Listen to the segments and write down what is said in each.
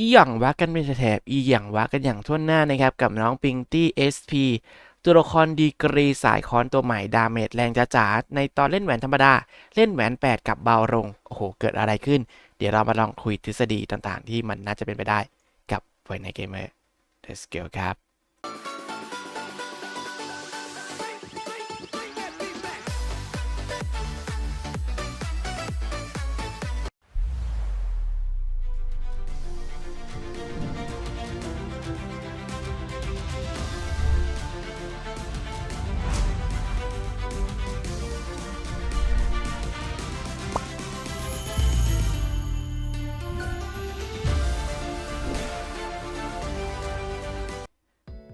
อีหย่องวักกันเป็นแถบอีหย่องวักกันอย่างทั่วหน้านะครับ กับน้องปิงตี้ SP ตัวละครดีกรีสายคอนตัวใหม่ดาเมจแรงจ๋าๆในตอนเล่นแหวนธรรมดา เล่นแหวน 8 กับเบาลง โอ้โห เกิดอะไรขึ้น เดี๋ยวเรามาลองคุยทฤษฎีต่างๆ ที่มันน่าจะเป็นไปได้กับไวในเกมเมอร์ Let's go ครับ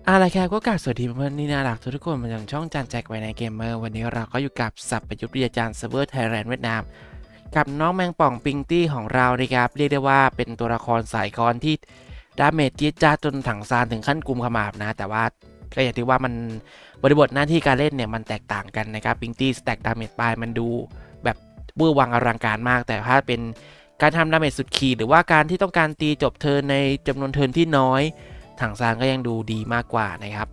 อาละครับก็กราบสวัสดีเพื่อนนี่น่ารักทุกคนมาจากช่องจานแจ็คไว้ในเกมเมอร์วันนี้เราก็อยู่กับสับประยุทธ์วิทยาจารย์เซิร์ฟเวอร์ไทยแลนด์เวียดนาม กับน้องแมงป่องปิงตี้ของเรานะครับเรียกได้ว่าเป็นตัวละครสายคอนที่ดาเมจจี๊ดจ้าจนถังซานถึงขั้นกุมขมาบนะ แต่ว่าก็อย่างที่ว่ามันบริบทหน้าที่การเล่นเนี่ยมันแตกต่างกันนะครับปิงตี้สแต็กดาเมจไปมันดูแบบเบื้อวังอลังการมาก แต่ถ้าเป็นการทำดาเมจสุดขีดหรือว่าการที่ต้องการตีจบเทินในจำนวนเทินที่น้อย ถังซานก็ยังดูดีมากกว่านะครับ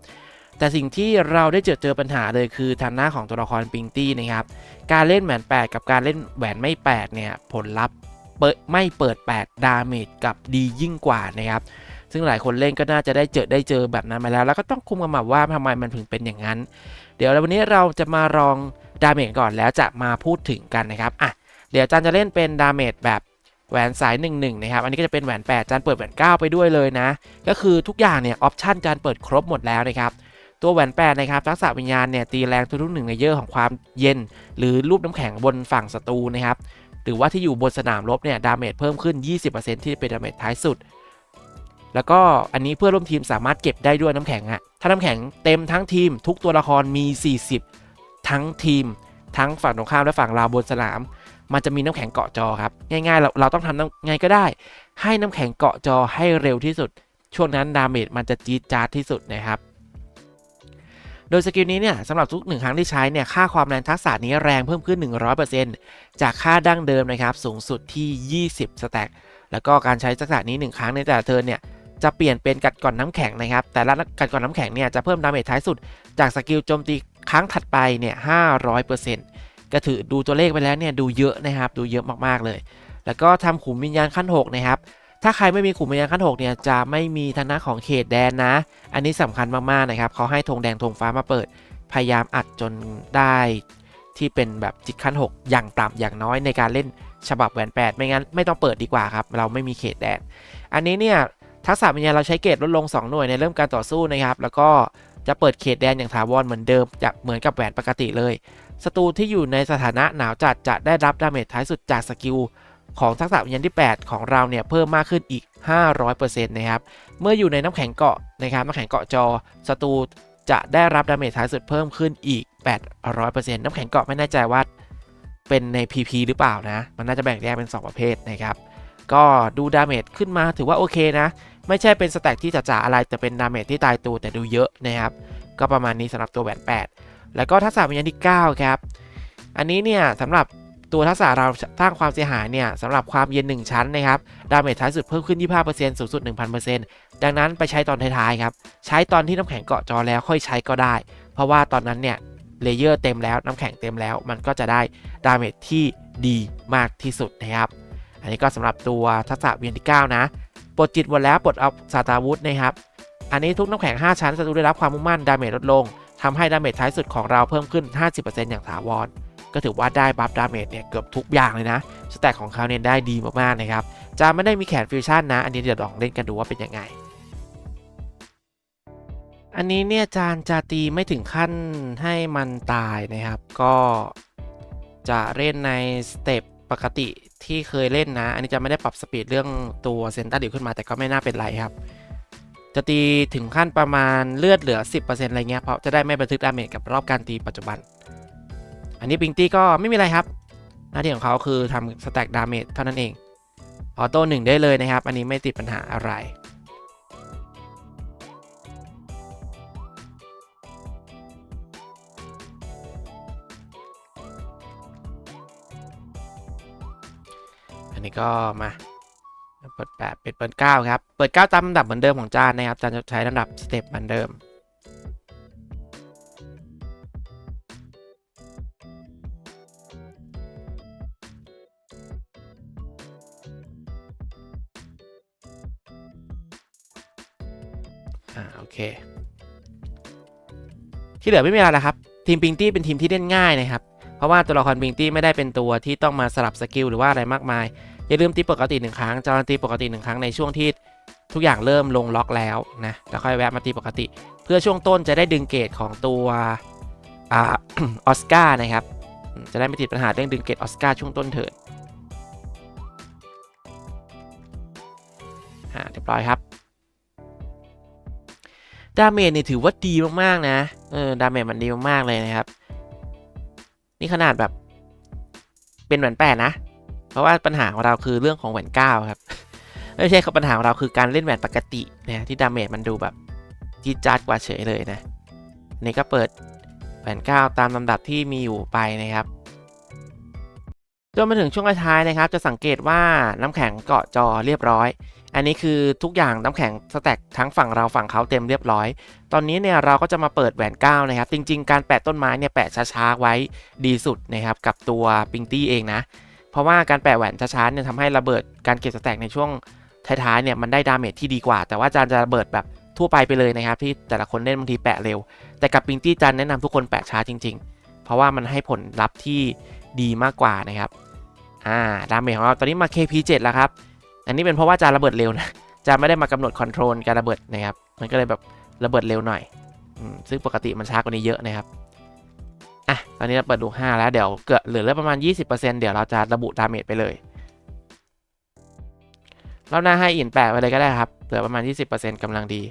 แต่สิ่งที่เราได้เจอเจอปัญหาเลยคือทางหน้าของตัวละครปิงตี้นะครับการเล่นแหวน8 กับการเล่นแหวนไม่ 8 เนี่ยผลลัพธ์เปิดไม่เปิด 8 ดาเมจกับดียิ่งกว่านะครับซึ่งหลายคนเล่นก็น่าจะได้เจอได้เจอแบบนั้นมาแล้ว แล้วก็ต้องคุมกันมาว่าทำไมมันถึงเป็นอย่างนั้น เดี๋ยววันนี้เราจะมาลองดาเมจก่อนแล้วจะมาพูดถึงกันนะครับอะเดี๋ยวอาจารย์จะเล่นเป็นดาเมจแบบ แหวนสาย 1 1 นะครับ อันนี้ก็จะเป็นแหวน 8 จารย์เปิดแหวน 9 ไปด้วยเลยนะ ก็คือทุกอย่างเนี่ยออปชันการเปิดครบหมดแล้วนะครับ ตัวแหวน 8 นะครับทักษะวิญญาณเนี่ยตีแรงทุกๆหนึ่งในเยอะของความเย็น หรือรูปน้ำแข็งบนฝั่งศัตรูนะครับ หรือว่าที่อยู่บนสนามรบเนี่ยดาเมจเพิ่มขึ้น 20%ที่เป็นดาเมจท้ายสุด แล้วก็อันนี้เพื่อร่วมทีมสามารถเก็บได้ด้วยน้ำแข็งอะถ้าน้ำแข็งเต็มทั้งทีม ทุกตัวละครมี 40 ทั้งทีม ทั้งฝั่งตรงข้ามและฝั่งเราบนสนาม มันจะมีน้ำแข็งเกาะจอครับ ง่ายๆ เราเราต้องทำไงก็ได้ ให้น้ำแข็งเกาะจอให้เร็วที่สุด ช่วงนั้นดาเมจมันจะจี๊ดจ๊าดที่สุดนะครับ โดยสกิลนี้เนี่ยสำหรับทุกหนึ่งครั้งที่ใช้เนี่ยค่าความแรงทักษะนี้แรงเพิ่มขึ้น 100%จากค่าดั้งเดิมนะครับสูงสุดที่ 20สแต็กแล้วก็การใช้ทักษะนี้ 1 ครั้งในแต่ละเทิร์นเนี่ยจะเปลี่ยนเป็นกัดก่อนน้ำแข็งนะครับ แต่ละกัดก่อนน้ำแข็งเนี่ยจะเพิ่มดาเมจท้ายสุด จากสกิลโจมตีครั้งถัดไปเนี่ย500% ก็ถือดูตัวเลขไปแล้วเนี่ยดูเยอะนะครับดูเยอะมากๆเลย แล้วก็ทำขุมวิญญาณขั้น6นะครับถ้าใครไม่มีขุมวิญญาณขั้น6เนี่ยจะไม่มีทางด้าของเขตแดนนะ อันนี้สำคัญมากๆนะครับเขาให้ธงแดงธงฟ้ามาเปิด พยายามอัดจนได้ที่เป็นแบบจิตขั้น 6 อย่างต่ำอย่างน้อยในการเล่นฉบับแหวน8 ไม่งั้นไม่ต้องเปิดดีกว่าครับ เราไม่มีเขตแดน อันนี้เนี่ยทักษะวิญญาณเราใช้เกรดลดลง 2 หน่วยในเริ่มการต่อสู้นะครับ แล้วก็จะเปิดเขตแดนอย่างถาวรเหมือนเดิมจะเหมือนกับแหวนปกติเลย ศัตรูที่อยู่ในสถานะหนาวจัดจะได้รับดาเมจท้ายสุดจากสกิลของทักษะวิญญาณที่ 8 ของเราเนี่ยเพิ่มมากขึ้นอีก 500%นะครับ เมื่ออยู่ในน้ำแข็งเกาะนะครับน้ำแข็งเกาะจอศัตรูจะได้รับดาเมจท้ายสุดเพิ่มขึ้นอีก 800%น้ำแข็งเกาะไม่แน่ใจว่าเป็นใน PP หรือเปล่านะ มันน่าจะแบ่งแยกเป็น 2 ประเภทนะครับ ก็ดูดาเมจขึ้นมาถือว่าโอเคนะ ไม่ใช่เป็นสแต็กที่จ๋าอะไรแต่เป็นดาเมจที่ตายตัวแต่ดูเยอะนะครับ ก็ประมาณนี้สำหรับตัวแหวน8 แล้วก็ทักษะวิญญาณที่ 9 ครับ อันนี้เนี่ยสำหรับตัวทักษะเราสร้างความเสียหายเนี่ยสำหรับความเย็น 1 ชั้นนะครับ ดาเมจท้ายสุดเพิ่มขึ้น 25%สูงสุด 1,000%ดังนั้นไปใช้ตอนท้ายๆครับ ใช้ตอนที่น้ำแข็งเกาะจอแล้วค่อยใช้ก็ได้ เพราะว่าตอนนั้นเนี่ยเลเยอร์เต็มแล้วน้ำแข็งเต็มแล้ว มันก็จะได้ดาเมจที่ดีมากที่สุดนะครับ อันนี้ก็สำหรับตัวทักษะเวียนที่9นะปลดจิตหมดแล้วปลดเอาสาตาวุธนะครับ อันนี้ทุกน้ำแข็ง 5 ชั้นศัตรูได้รับความมุ่งมั่นดาเมจลดลง ทำให้ดาเมจท้ายสุดของเราเพิ่มขึ้น 50%อย่างถาวร ก็ถือว่าได้บัฟดาเมจเนี่ยเกือบทุกอย่างเลยนะ สแต็กของเขาเนี่ยได้ดีมากๆนะครับ จะไม่ได้มีแขนฟิวชั่นนะ อันนี้เดี๋ยวลองเล่นกันดูว่าเป็นยังไง อันนี้เนี่ยจานจะตีไม่ถึงขั้นให้มันตายนะครับ ก็จะเล่นในสเต็ปปกติที่เคยเล่นนะ อันนี้จะไม่ได้ปรับสปีดเรื่องตัวเซนต้าดิวขึ้นมาแต่ก็ไม่น่าเป็นไรครับ จะตีถึงขั้นประมาณเลือดเหลือ 10%อะไรเงี้ยเพราะจะได้ไม่บันทึกดาเมจกับรอบการตีปัจจุบัน อันนี้ปิงตี้ก็ไม่มีอะไรครับ หน้าที่ของเขาคือทำสแต็กดาเมจเท่านั้นเองออโต้หนึ่งได้เลยนะครับ อันนี้ไม่ติดปัญหาอะไรอันนี้ก็มา เปิดแปดปิดเปิดเก้าครับ เปิดเก้าตามลำดับเหมือนเดิมของจานนะครับจานจะใช้ลำดับสเต็ปเหมือนเดิมอ่าโอเค ที่เหลือไม่มีอะไรแล้วครับ ทีมปิงตี้เป็นทีมที่เล่นง่ายนะครับ เพราะว่าตัวละครปิงตี้ไม่ได้เป็นตัวที่ต้องมาสลับสกิลหรือว่าอะไรมากมาย อย่าลืมตีปกติหนึ่งครั้งจารตีปกติหนึ่งครั้งในช่วงที่ทุกอย่างเริ่มลงล็อกแล้วนะแล้วค่อยแวะมาตีปกติ เพื่อช่วงต้นจะได้ดึงเกรดของตัวออสการ์นะครับ จะได้ไม่ติดปัญหาเรื่องดึงเกรดออสการ์ช่วงต้นเถิดอ่าเรียบร้อยครับดาเมจเนี่ยถือว่าดีมากๆนะเออดาเมจมันดีมากๆเลยนะครับ นี่ขนาดแบบ เป็นแหวนแปดนะ เพราะว่าปัญหาของเราคือเรื่องของแหวนเก้าครับ ไม่ใช่ครับปัญหาของเราคือการเล่นแหวนปกตินะที่ดาเมจมันดูแบบจี๊ดจ๊าดกว่าเฉยเลยนะนี่ก็เปิดแหวนเก้าตามลำดับที่มีอยู่ไปนะครับจนมาถึงช่วงท้ายนะครับ จะสังเกตว่าน้ำแข็งเกาะจอเรียบร้อย อันนี้คือทุกอย่างน้ำแข็งสแต็กทั้งฝั่งเราฝั่งเขาเต็มเรียบร้อย ตอนนี้เนี่ยเราก็จะมาเปิดแหวนก้าวนะครับ จริง ๆ การแปะต้นไม้เนี่ยแปะช้าๆไว้ดีสุดนะครับกับตัวปิงตี้เองนะ เพราะว่าการแปะแหวนช้าๆเนี่ยทำให้ระเบิดการเก็บสแต็กในช่วงท้ายๆเนี่ยมันได้ดาเมจที่ดีกว่า แต่ว่าจานจะระเบิดแบบทั่วไปไปเลยนะครับ ที่แต่ละคนเล่นบางทีแปะเร็ว แต่กับปิงตี้จานแนะนำทุกคนแปะช้าจริง ๆ เพราะว่ามันให้ผลลัพธ์ที่ดีมากกว่านะครับอ่าดาเมจของเราตอนนี้มา KP7 แล้วครับ อันนี้เป็นเพราะว่าจานระเบิดเร็วนะจานไม่ได้มากำหนดคอนโทรลการระเบิดนะครับมันก็เลยแบบระเบิดเร็วหน่อยอซึ่งปกติมันช้ากว่านี้เยอะนะครับ อะตอนนี้เราเปิดดู 5 แล้วเดี๋ยวเกิดเหลือประมาณ 20%เดี๋ยวเราจะระบุดาเมจไปเลยรอบหน้าให้อินแปะไปเลยก็ได้ครับเหลือประมาณ 20%กำลังดี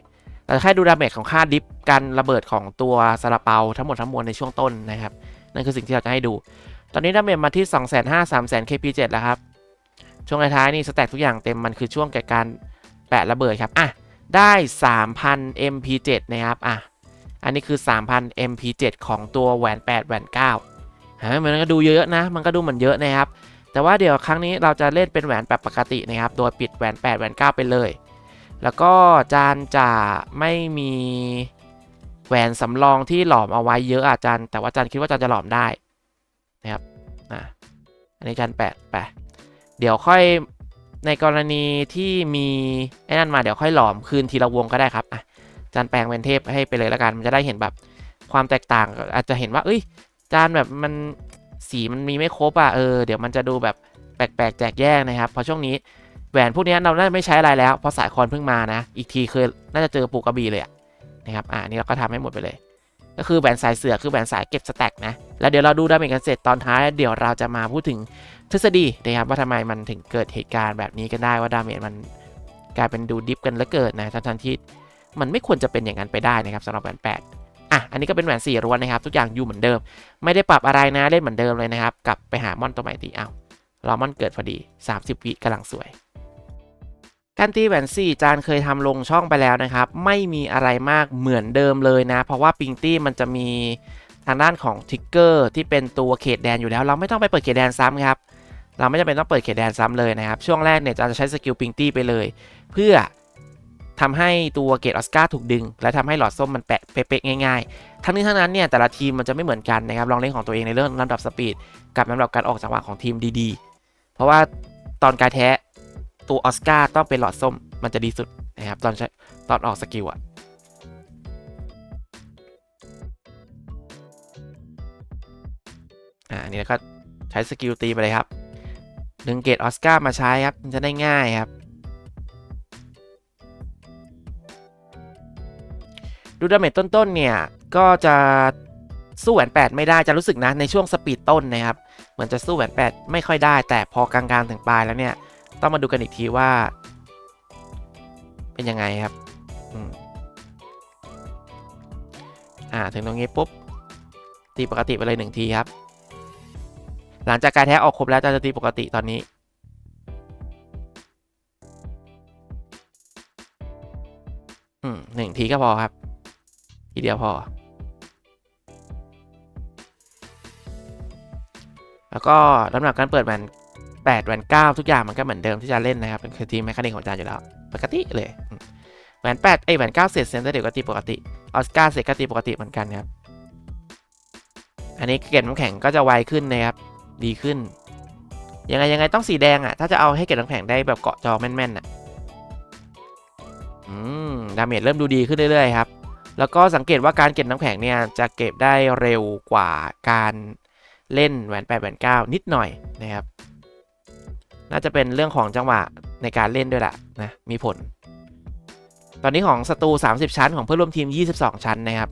เราแค่ดูดาเมจของค่าดิฟการระเบิดของตัวซาลาเปาทั้งหมดทั้งมวลในช่วงต้นนะครับนั่นคือสิ่งที่เราจะให้ดู ตอนนี้ดาเมจมาที่ 2 5 0 0 0 3 0 0 KP7 แล้วครับช่วงท้ายนี่สแต็กทุกอย่างเต็มมันคือช่วงแก่การแปะระเบิดครับอะได้ 3,000 MP7 นะครับอะ อันนี้คือ 3,000 MP7 ของตัวแหวน8แหวน9ฮะมันก็ดูเยอะนะ มันก็ดูเหมือนเยอะนะครับ แต่ว่าเดี๋ยวครั้งนี้เราจะเล่นเป็นแหวนแบบปกตินะครับ โดยปิดแหวน8แหวน9ไปเลย แล้วก็จานจะไม่มีแหวนสำรองที่หลอมเอาไว้เยอะอาจารย์ แต่ว่าจานคิดว่าจานจะหลอมได้นะครับอะอันนี้จานแปดไปเดี๋ยวค่อยในกรณีที่มีไอ้นั่นมาเดี๋ยวค่อยหลอมคืนทีละวงก็ได้ครับอะ จานแปลงเป็นเทพให้ไปเลยล้วกัน มันจะได้เห็นแบบความแตกต่าง อาจจะเห็นว่า เอ้ย จานแบบมันสีมันมีไม่ครบอะ เออ เดี๋ยวมันจะดูแบบแปลกๆแจกแยกนะครับ เพราะช่วงนี้แหวนพวกนี้เราน่าจะไม่ใช้อะไรแล้ว เพราะสายคอนเพิ่งมานะ อีกทีคือน่าจะเจอปูกระบี่เลยะนะครับ อ่านี่เราก็ทำให้หมดไปเลย ก็คือแหวนสายเสือคือแหวนสายเก็บสแต็กนะ แล้วเดี๋ยวเราดูดาเมจกันเสร็จตอนท้าย เดี๋ยวเราจะมาพูดถึงทฤษฎีนะครับว่าทำไมมันถึงเกิดเหตุการณ์แบบนี้กันได้ว่าดาเมจมันกลายเป็นดูดิฟกันแล้วเกิดนะทั้งที่ มันไม่ควรจะเป็นอย่างนั้นไปได้นะครับสำหรับแหวน8อะอันนี้ก็เป็นแหวนสี่รวนนะครับ ทุกอย่างอยู่เหมือนเดิม ไม่ได้ปรับอะไรนะเล่นเหมือนเดิมเลยนะครับ กลับไปหามอนตัวใหม่ตีเอารอมอนเกิดพอดี 30 วิกำลังสวยการตีแหวน4จานเคยทำลงช่องไปแล้วนะครับ ไม่มีอะไรมากเหมือนเดิมเลยนะ เพราะว่าปิงตี้มันจะมีทางด้านของทิกเกอร์ที่เป็นตัวเขตแดนอยู่แล้ว เราไม่ต้องไปเปิดเขตแดนซ้ำครับเราไม่จำเป็นต้องเปิดเขตแดนซ้ำเลยนะครับ ช่วงแรกเนี่ยจะใช้สกิลปิงตี้ไปเลย เพื่อ ทำให้ตัวเกตออสการ์ถูกดึง และทำให้หลอดส้มมันแปะเป๊ะๆง่ายๆ ทั้งนี้ทั้งนั้นเนี่ยแต่ละทีมมันจะไม่เหมือนกันนะครับลองเล่นของตัวเองในเรื่องลำดับสปีดกับลำดับการออกจังหวะของทีมดีๆ เพราะว่าตอนการแท้ตัวออสการ์ต้องเป็นหลอดส้มมันจะดีสุดนะครับตอนช้ตอนออกสกิลอะอ่านี่แล้วก็ใช้สกิลตีไปเลยครับดึงเกตออสการ์มาใช้ครับมันจะได้ง่ายครับ ดูดาเมจต้นๆเนี่ย ก็จะสู้แหวน8ไม่ได้จะรู้สึกนะในช่วงสปีดต้นนะครับ เหมือนจะสู้แหวน8ไม่ค่อยได้ แต่พอกลางๆถึงปลายแล้วเนี่ย ต้องมาดูกันอีกทีว่า เป็นยังไงครับอ่าถึงตรงนี้ปุ๊บตีปกติไปเลยหนึ่งทีครับ หลังจากการแท้ออกครบแล้วจะตีปกติตอนนี้อืมหนึ่งทีก็พอครับ ทีเดียวพอ แล้วก็ลำดับการเปิดแหวนแปดแหวนเก้าทุกอย่างมันก็เหมือนเดิมที่จะเล่นนะครับเป็นคือทีมแมคคานิกของจานอยู่แล้ว ปกติเลยแหวนแปดไอแหวนเก้าเสร็จเซนเตอร์เด็กก็ตีปกติออสการ์เสร็จก็ตีปกติเหมือนกันครับอันนี้เกล็ดน้ำแข็งก็จะไวขึ้นนะครับดีขึ้นยังไงยังไงต้องสีแดงอะถ้าจะเอาให้เกล็ดน้ำแข็งได้แบบเกาะจอแม่นๆอะอืมดาเมจเริ่มดูดีขึ้นเรื่อยๆครับ แล้วก็สังเกตว่าการเก็บน้ำแข็งเนี่ยจะเก็บได้เร็วกว่าการเล่นแหวน8แหวน9นิดหน่อยนะครับ น่าจะเป็นเรื่องของจังหวะในการเล่นด้วยแหละนะมีผล ตอนนี้ของศัตรู 30 ชั้นของเพื่อนร่วมทีม 22 ชั้นนะครับ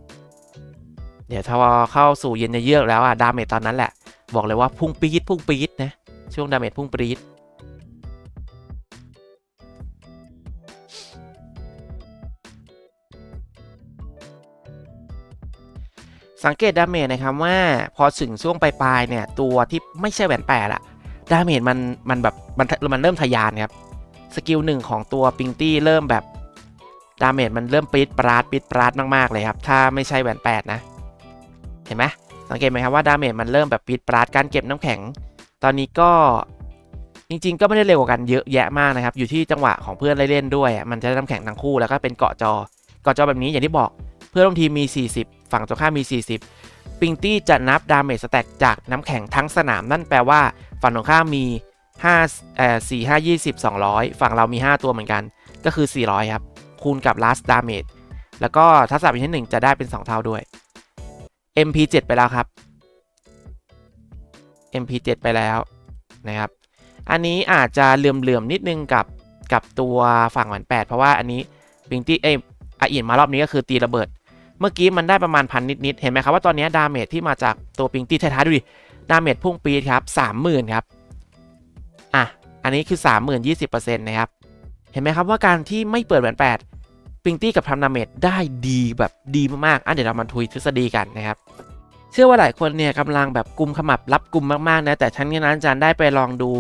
เดี๋ยวถ้าเข้าสู่เย็นเยือกแล้วอะดาเมจตอนนั้นแหละ บอกเลยว่าพุ่งปี๊ดพุ่งปี๊ดนะช่วงดาเมจพุ่งปี๊ด สังเกตดาเมจนะครับว่าพอถึงช่วงปลายๆเนี่ยตัวที่ไม่ใช่แหวนแปดอะดาเมจมันมันแบบมันมันเริ่มทะยานครับสกิลหนึ่งของตัวปิงตี้เริ่มแบบดาเมจมันเริ่มปี๊ดปราดปี๊ดปราดมากๆเลยครับถ้าไม่ใช่แหวนแปดนะเห็นไหมสังเกตไหมครับว่าดาเมจมันเริ่มแบบปี๊ดปราดการเก็บน้ำแข็ง ตอนนี้ก็จริง ๆ ก็ไม่ได้เร็วกว่ากันเยอะแยะมากนะครับ อยู่ที่จังหวะของเพื่อนเล่นด้วย มันจะได้น้ำแข็งทั้งคู่แล้วก็เป็นเกาะจอ เกาะจอแบบนี้อย่างที่บอกเพื่อนร่วมทีมมี 40 ฝั่งตรงข้ามมี 40 ปิงตี้จะนับดาเมจสแต็กจากน้ำแข็งทั้งสนาม นั่นแปลว่าฝั่งตรงข้ามมี5เอ่อ4 5 20 200 ฝั่งเรามี 5 ตัวเหมือนกัน ก็คือ 400 ครับ คูณกับ last damage แล้วก็ทักษะเป็นที่ 1 จะได้เป็น 2 เท่าด้วย MP7 ไปแล้วครับ MP7 ไปแล้วนะครับ อันนี้อาจจะเหลื่อมๆนิดนึงกับกับตัวฝั่งหวัน8เพราะว่าอันนี้ปิงตี้เอ้ยอาอินมารอบนี้ก็คือตีระเบิด เมื่อกี้มันได้ประมาณพันนิดๆ เห็นไหมครับว่าตอนนี้ดาเมจที่มาจากตัวปิงตี้ท้ายๆดูดิ ดาเมจพุ่งปีดครับ30,000ครับ อะ อันนี้คือ30,000 20%นะครับ เห็นไหมครับว่าการที่ไม่เปิดแหวน8ปิงตี้กับทำดาเมจได้ดีแบบดีมากๆ อะเดี๋ยวเรามาทุยทฤษฎีกันนะครับ เชื่อว่าหลายคนเนี่ยกำลังแบบกุมขมับรับกุมมากๆนะ แต่ทั้งนี้นั้นอาจารย์ได้ไปลองดู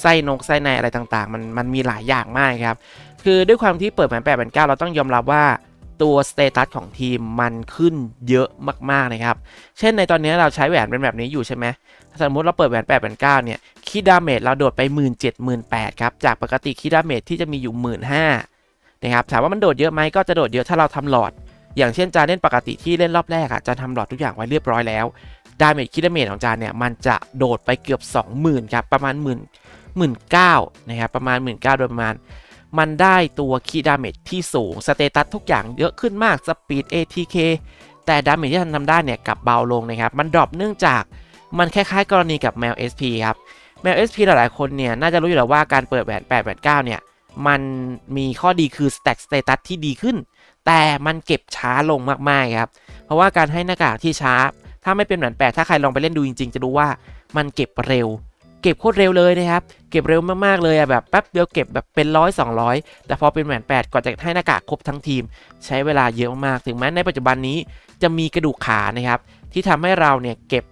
ไส้นกไส้ในอะไรต่างๆ มันมันมีหลายอย่างมากครับ คือด้วยความที่เปิดแหวน8แหวน9เราต้องยอมรับว่า ตัวสเตตัสของทีมมันขึ้นเยอะมากๆนะครับ เช่นในตอนนี้เราใช้แหวนเป็นแบบนี้อยู่ใช่ไหมสมมติเราเปิดแหวน8แหวน9เนี่ยคีดาเมจเราโดดไป 1 7 0 0 0 0 8ครับ จากปกติคีดาเมจที่จะมีอยู่ 1 5 0 0 0นะครับ ถามว่ามันโดดเยอะไหมก็จะโดดเยอะถ้าเราทำหลอด อย่างเช่นจานเล่นปกติที่เล่นรอบแรกอะจะทำหลอดทุกอย่างไว้เรียบร้อยแล้ว ดาเมจคิดดาเมจของจานเนี่ยมันจะโดดไปเกือบ 20,000ครับประมาณหมื่นหมื่นเก้านะครับประมาณหมื่นเก้าโดยประมาณ มันได้ตัวคีย์ดาเมจที่สูง สเตตัสทุกอย่างเยอะขึ้นมาก สปีด ATK แต่ดาเมจที่ทันทำได้เนี่ยกลับเบาลงนะครับ มันดรอปเนื่องจากมันคล้ายๆ กรณีกับแมว SP ครับ แมว SP หลายๆคนเนี่ยน่าจะรู้อยู่แล้วว่าการเปิดแหวน8แหวน9เนี่ย มันมีข้อดีคือ stack status ที่ดีขึ้น แต่มันเก็บช้าลงมากๆครับ เพราะว่าการให้หน้ากากที่ช้า ถ้าไม่เป็นแหวนแปดถ้าใครลองไปเล่นดูจริง ๆ จะรู้ว่ามันเก็บเร็ว เก็บโคตรเร็วเลยนะครับ เก็บเร็วมากๆเลยอะแบบแป๊บเดียวเก็บแบบเป็นร้อยสองร้อยแต่พอเป็นแหวนแปดก่อนจะให้หน้ากากครบทั้งทีม ใช้เวลาเยอะมากๆถึงแม้ในปัจจุบันนี้จะมีกระดูกขานะครับ ที่ทำให้เราเนี่ยเก็บ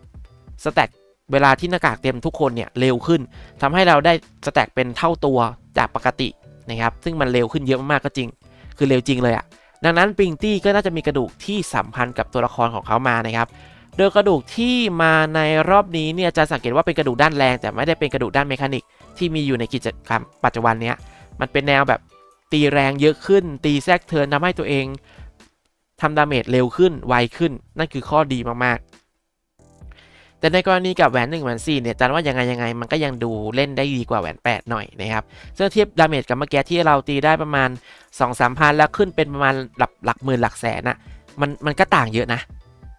สแต็กเวลาที่หน้ากากเต็มทุกคนเนี่ยเร็วขึ้นทำให้เราได้สแต็กเป็นเท่าตัวจากปกตินะครับ ซึ่งมันเร็วขึ้นเยอะมากๆก็จริง คือเร็วจริงเลยอะดังนั้นปิงตี้ก็น่าจะมีกระดูกที่สัมพันธ์กับตัวละครของเขามานะครับ โดยกระดูกที่มาในรอบนี้เนี่ยจะสังเกตว่าเป็นกระดูกด้านแรง แต่ไม่ได้เป็นกระดูกด้านเมคานิกที่มีอยู่ในกิจกรรมปัจจุบันเนี้ยมันเป็นแนวแบบตีแรงเยอะขึ้น ตีแทรกเทินทำให้ตัวเองทำดาเมจเร็วขึ้นไวขึ้น นั่นคือข้อดีมากๆ แต่ในกรณีกับแหวน1แหวน4เนี่ยจันว่ายังไงยังไงมันก็ยังดูเล่นได้ดีกว่าแหวน 8 หน่อยนะครับซึ่งเทียบดาเมจกับเมื่อกี้ที่เราตีได้ประมาณ 2 3 พันแล้วขึ้นเป็นประมาณหลักหลักหมื่นหลักแสนอะมันมันก็ต่างเยอะนะ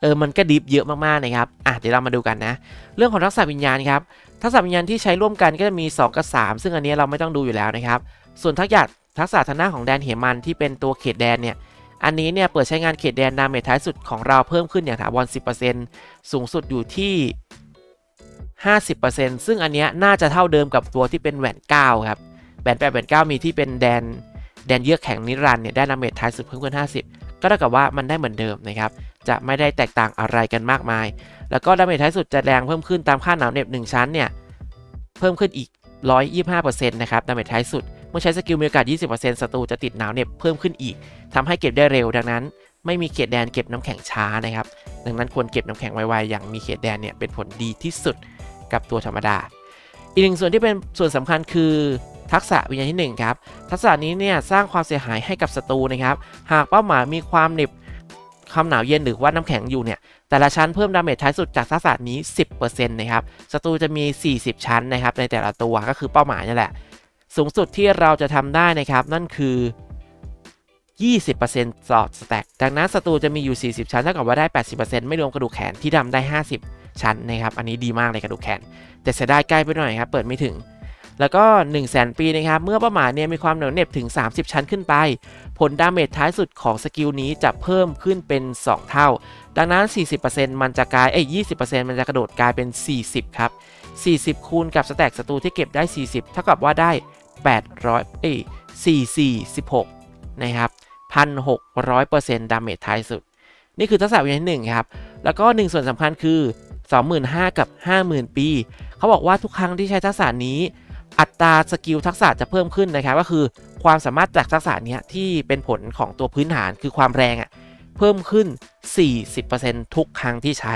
เออมันก็ดิฟเยอะมากๆนะครับอะเดี๋ยวเรามาดูกันนะ เรื่องของทักษะวิญญาณครับทักษะวิญญาณที่ใช้ร่วมกันก็จะมี 2 กับ 3 ซึ่งอันนี้เราไม่ต้องดูอยู่แล้วนะครับ ส่วนทักษะทักษะทางหน้าของแดนเหมันที่เป็นตัวเขตแดนเนี่ยอันนี้เนี่ยเปิดใช้งานเขตแดนดาเมจท้ายสุดของเราเพิ่มขึ้นอย่างถาวร 10%สูงสุดอยู่ที่ 50%ซึ่งอันเนี้ยน่าจะเท่าเดิมกับตัวที่เป็นแหวน9ครับแหวน8แหวน9มีที่เป็นแดนแดนเยือกแข็งนิรันด์เนี่ยได้ดาเมจท้ายสุดเพิ่มขึ้น 50 ก็เท่ากับว่ามันได้เหมือนเดิมนะครับ จะไม่ได้แตกต่างอะไรกันมากมาย แล้วก็ดาเมจท้ายสุดจะแรงเพิ่มขึ้นตามค่าหนาวเหน็บ1ชั้นเนี่ยเพิ่มขึ้นอีก 125%นะครับดาเมจท้ายสุด เมื่อใช้สกิลมีโอกาส 20%ศัตรูจะติดหนาวเหน็บเพิ่มขึ้นอีกทำให้เก็บได้เร็วดังนั้น ไม่มีเขตแดนเก็บน้ำแข็งช้านะครับดังนั้นควรเก็บน้ำแข็งไวๆอย่างมีเขตแดนเนี่ยเป็นผลดีที่สุดกับตัวธรรมดา อีกหนึ่งส่วนที่เป็นส่วนสำคัญคือทักษะวิญญาณที่หนึ่งครับทักษะนี้เนี่ยสร้างความเสียหายให้กับศัตรูนะครับ หากเป้าหมายมีความเหน็บ ความหนาวเย็นหรือว่าน้ำแข็งอยู่เนี่ย แต่ละชั้นเพิ่มดาเมจท้ายสุดจากทักษะนี้ 10%นะครับศัตรูจะมี 40 ชั้นนะครับในแต่ละตัวก็คือเป้าหมายนี่แหละ สูงสุดที่เราจะทำได้นะครับ นั่นคือ 20%ต่อสแต็กดังนั้นศัตรูจะมีอยู่ 40 ชั้นเท่ากับว่าได้ 80%ไม่รวมกระดูกแขนที่ดำได้ 50 ชั้นนะครับ อันนี้ดีมากเลยกระดูกแขน แต่เสียดายใกล้ไปหน่อยครับ เปิดไม่ถึงแล้วก็ 1 0 0 0 0แปีนะครับ เมื่อเป้าหมายเนี่ยมีความเหนียวเหน็บถึง 30 ชั้นขึ้นไป ผลดาเมจท้ายสุดของสกิลนี้จะเพิ่มขึ้นเป็น 2 เท่า ดังนั้น 40%มันจะกลายเอ้ย20%มันจะกระโดดกลายเป็น 40 ครับ 40 คูณกับสแต็กศัตรูที่เก็บได้ 40 เท่ากับว่าได้ 800เอ้ย4416 นะครับ 1,600%ดาเมจท้ายสุด นี่คือทักษะวิญญาณที่หนึ่งครับ แล้วก็หนึ่งส่วนสำคัญคือ 25,000 กับ 50,000 ปี เขาบอกว่าทุกครั้งที่ใช้ทักษะนี้ อัตราสกิลทักษะจะเพิ่มขึ้นนะครับ ก็คือความสามารถจากทักษะเนี้ยที่เป็นผลของตัวพื้นฐานคือความแรงอะ่ะเพิ่มขึ้น 40%ทุกครั้งที่ใช้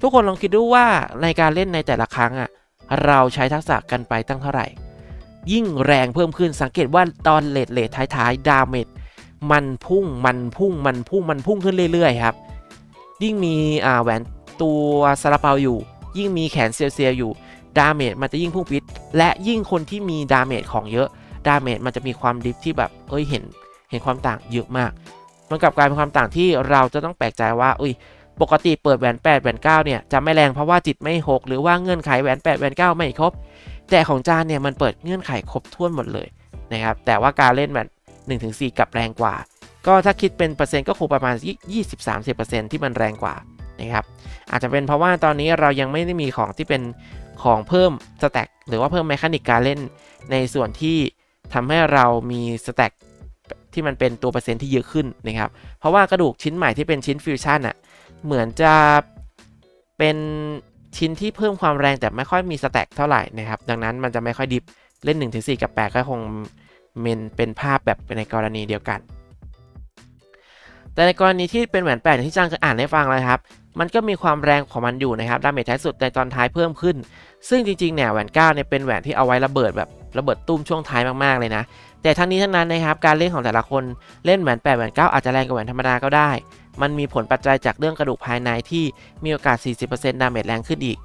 ทุกคนลองคิดดูว่าในการเล่นในแต่ละครั้งอะ่ะเราใช้ทักษะกันไปตั้งเท่าไหร่ ยิ่งแรงเพิ่มขึ้นสังเกตว่าตอนเลดเลทท้ายๆ ดาเมจมันพุ่งมันพุ่งมันพุ่งมันพุ่งขึ้นเรื่อยๆครับ ยิ่งมีอ่าแหวนตัวซาลาเปาอยู่ ยิ่งมีแขนเซียวเซียวอยู่ ดาเมจมันจะยิ่งพุ่งปิด และยิ่งคนที่มีดาเมจของเยอะดาเมจมันจะมีความดิฟที่แบบเอ้ยเห็นเห็นความต่างเยอะมาก มันกลับกลายเป็นความต่างที่เราจะต้องแปลกใจว่าอุ้ยปกติเปิดแหวน8แหวน9เนี่ยจะไม่แรงเพราะว่าจิตไม่หกหรือว่าเงื่อนไขแหวน8แหวน9ไม่ครบ แต่ของจานเนี่ยมันเปิดเงื่อนไขครบถ้วนหมดเลยนะครับแต่ว่าการเล่นแบบ1-4 กับแรงกว่า ก็ถ้าคิดเป็นเปอร์เซ็นต์ก็คงประมาณ 20-30%ที่มันแรงกว่านะครับอาจจะเป็นเพราะว่าตอนนี้เรายังไม่ได้มีของที่เป็น ของเพิ่มสแต็กหรือว่าเพิ่มแมคานิกการเล่น ในส่วนที่ทำให้เรามีสแต็กที่มันเป็นตัวเปอร์เซ็นต์ที่เยอะขึ้นนะครับ เพราะว่ากระดูกชิ้นใหม่ที่เป็นชิ้นฟิวชั่นอะ เหมือนจะเป็นชิ้นที่เพิ่มความแรงแต่ไม่ค่อยมีสแต็กเท่าไหร่นะครับ ดังนั้นมันจะไม่ค่อยดิฟเล่น 1-4 กับ 8 ก็คงเมนเป็นภาพแบบในกรณีเดียวกัน แต่ในกรณีที่เป็นแหวนแปดอย่างที่จางเคยอ่านให้ฟังเลยครับ มันก็มีความแรงของมันอยู่นะครับดาเมจท้ายสุดในตอนท้ายเพิ่มขึ้น ซึ่งจริงๆเนี่ยแหวน9เนี่ยเป็นแหวนที่เอาไว้ระเบิดแบบระเบิดตุ้มช่วงท้ายมากๆเลยนะ แต่ทั้งนี้ทั้งนั้นนะครับการเล่นของแต่ละคนเล่นแหวน8แหวน9อาจจะแรงกว่าแหวนธรรมดาก็ได้ มันมีผลปัจจัยจากเรื่องกระดูกภายในที่มีโอกาส 40%ดาเมจแรงขึ้นอีก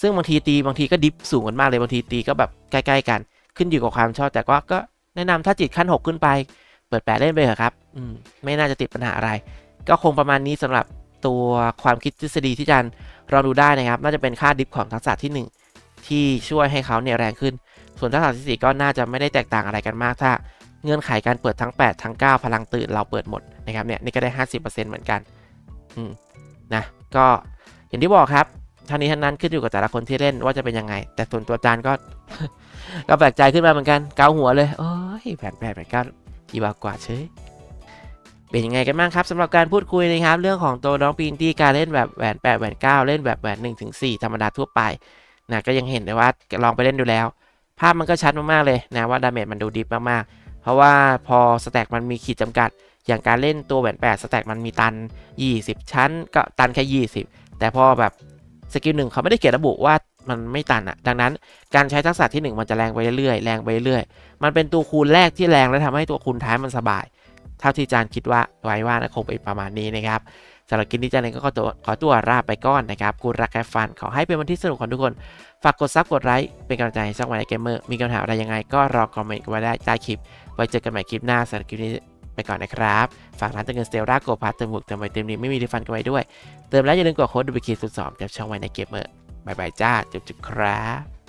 ซึ่งบางทีตีบางทีก็ดิฟสูงกันมากเลยบางทีตีก็แบบใกล้ๆกัน ขึ้นอยู่กับความชอบแต่ก็ก็แนะนำถ้าจิตขั้น 6 ขึ้นไป เปิดแปดเล่นไปเถอะครับอืมไม่น่าจะติดปัญหาอะไร ก็คงประมาณนี้สำหรับ ตัวความคิดทฤษฎีที่จันเราดูได้นะครับ น่าจะเป็นค่าดิฟของทักษะที่ 1 ที่ช่วยให้เขาเนี่ยแรงขึ้น ส่วนทักษะที่ 4 ก็น่าจะไม่ได้แตกต่างอะไรกันมาก ถ้าเงื่อนไขการเปิดทั้ง 8 ทั้ง 9 พลังตื่นเราเปิดหมดนะครับเนี่ยนี่ก็ได้ 50%เหมือนกันอืมนะก็อย่างที่บอกครับท่านี้ท่านนั้นขึ้นอยู่กับแต่ละคนที่เล่นว่าจะเป็นยังไง แต่ส่วนตัวจานก็ก็แปลกใจขึ้นมาเหมือนกัน เกาหัวเลยโอ้ยแผนแผนแผนก้าทีบากว่าเชย เป็นยังไงกันบ้างครับสำหรับการพูดคุยนะครับ เรื่องของตัวน้องปิงตี้การเล่นแบบแหวน8แหวน9 เล่นแบบแหวน1ถึง4ธรรมดาทั่วไปนะก็ยังเห็นได้ว่าลองไปเล่นดูแล้ว ภาพมันก็ชัดมากๆเลยนะว่าดาเมจมันดูดิฟมากๆ เพราะว่าพอสแต็กมันมีขีดจำกัด อย่างการเล่นตัวแหวน8สแต็กมันมีตัน 20 ชั้น ก็ตันแค่20 แต่พอแบบสกิลหนึ่งเขาไม่ได้เขียนระบุว่ามันไม่ตันอะดังนั้นการใช้ทักษะที่ 1 มันจะแรงไปเรื่อยๆแรงไปเรื่อยๆมันเป็นตัวคูณแรกที่แรงและทำให้ตัวคูณท้ายมันสบาย เท่าที่จานคิดว่าไว้ว่านะคงเป็นประมาณนี้นะครับสำหรับคลิปนี้จานเองก็ขอตัวขอตัวลาไปก่อนนะครับกูรักแคฟฟันขอให้เป็นวันที่สนุกของทุกคน ฝากกดซับกดไลค์เป็นกำลังใจให้ช่องวันเกมเมอร์มีคำถามอะไรยังไง ก็รอคอมเมนต์กันไว้ได้ใต้คลิป ไว้เจอกันใหม่คลิปหน้าสำหรับคลิปนี้ไปก่อนนะครับ ฝากร้านเติมเงินสเตลล่าโกพัทเติมหมวกเติมไวเติมนี้ไม่มีรีฟันกันไว้ด้วย เติมแล้วอย่าลืมกดโค้ดดูบิคีสุดสองกับช่องวันในเกมเมอร์บายบายจ้าจุ๊บๆครับ